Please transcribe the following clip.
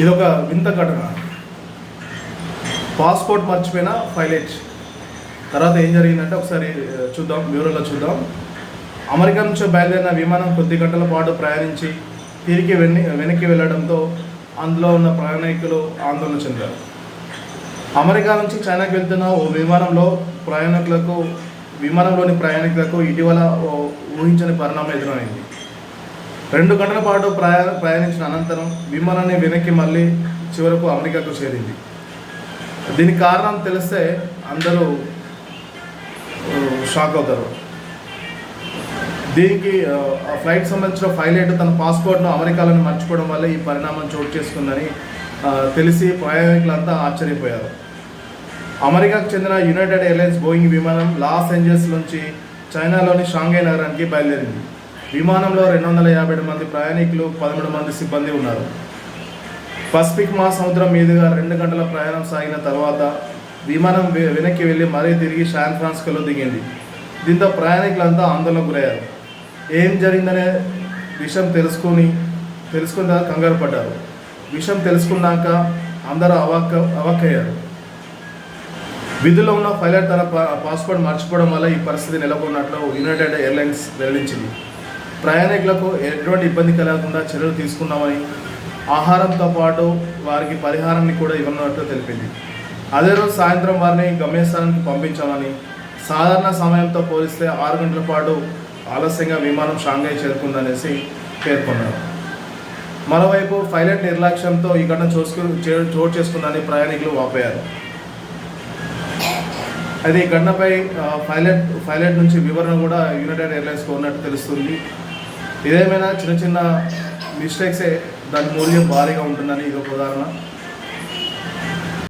ఇది ఒక వింత ఘటన. పాస్పోర్ట్ మర్చిపోయిన ఫైలేజ్ తర్వాత ఏం జరిగిందంటే ఒకసారి చూద్దాం వివరంలో చూద్దాం. అమెరికా నుంచి బయలుదేరిన విమానం కొద్ది గంటల పాటు ప్రయాణించి తిరిగి వెన్ని వెనక్కి వెళ్ళడంతో అందులో ఉన్న ప్రయాణికులు ఆందోళన చెందారు. అమెరికా నుంచి చైనాకి వెళ్తున్న ఓ విమానంలో ప్రయాణికులకు విమానంలోని ప్రయాణికులకు ఇటీవల ఊహించని పరిణామం ఎదురైంది. రెండు గంటల పాటు ప్రయా ప్రయాణించిన అనంతరం విమానాన్ని వెనక్కి మళ్ళీ చివరకు అమెరికాకు చేరింది. దీనికి కారణం తెలిస్తే అందరూ షాక్ అవుతారు. దీనికి ఆ, ఫ్లైట్ సంబంధించిన పైలట్ తన పాస్పోర్ట్ను అమెరికాలను మర్చిపోవడం వల్ల ఈ పరిణామం చోటు చేసుకుందని తెలిసి ప్రయాణికులంతా ఆశ్చర్యపోయారు. అమెరికాకు చెందిన యునైటెడ్ ఎయిర్లైన్స్ బోయింగ్ విమానం లాస్ ఏంజల్స్ నుంచి చైనాలోని షాంఘై నగరానికి బయలుదేరింది. విమానంలో రెండు వందల యాభై ఏడు మంది ప్రయాణికులు పదమూడు మంది సిబ్బంది ఉన్నారు. పసిఫిక్ మహాసముద్రం మీదుగా రెండు గంటల ప్రయాణం సాగిన తర్వాత విమానం వెనక్కి వెళ్ళి మరీ తిరిగి శాన్ ఫ్రాన్స్కోలో దిగింది. దీంతో ప్రయాణికులంతా ఆందోళనకు గురయ్యారు. ఏం జరిగిందనే విషయం తెలుసుకొని తెలుసుకున్న కంగారు పడ్డారు. విషయం తెలుసుకున్నాక అందరూ అవాక్ అవాక్కయ్యారు. విధుల్లో ఉన్న పైలట్ తన పా- పాస్పోర్ట్ మర్చిపోవడం వల్ల ఈ పరిస్థితి నెలకొన్నట్లు యునైటెడ్ ఎయిర్లైన్స్ వెల్లడించింది. ప్రయాణికులకు ఎటువంటి ఇబ్బంది కలగకుండా చర్యలు తీసుకున్నామని ఆహారంతో పాటు వారికి పరిహారాన్ని కూడా ఇవ్వనున్నట్లు తెలిపింది. అదే రోజు సాయంత్రం వారిని గమ్యస్థానానికి పంపించామని సాధారణ సమయంతో పోలిస్తే ఆరు గంటల పాటు ఆలస్యంగా విమానం షాంఘై చేరుకుందనేసి పేర్కొన్నారు. మరోవైపు పైలట్ నిర్లక్ష్యంతో ఈ ఘటన చోసుకు చోటు చేసుకుందని ప్రయాణికులు వాపోయారు. అయితే ఈ ఘటనపై పైలట్ పైలట్ నుంచి వివరణ కూడా యునైటెడ్ ఎయిర్లైన్స్కి ఉన్నట్టు తెలుస్తుంది. ఇదేమైనా చిన్న చిన్న మిస్టేక్సే దాని మూల్యం భారీగా ఉంటుందని ఇది ఒక ఉదాహరణ.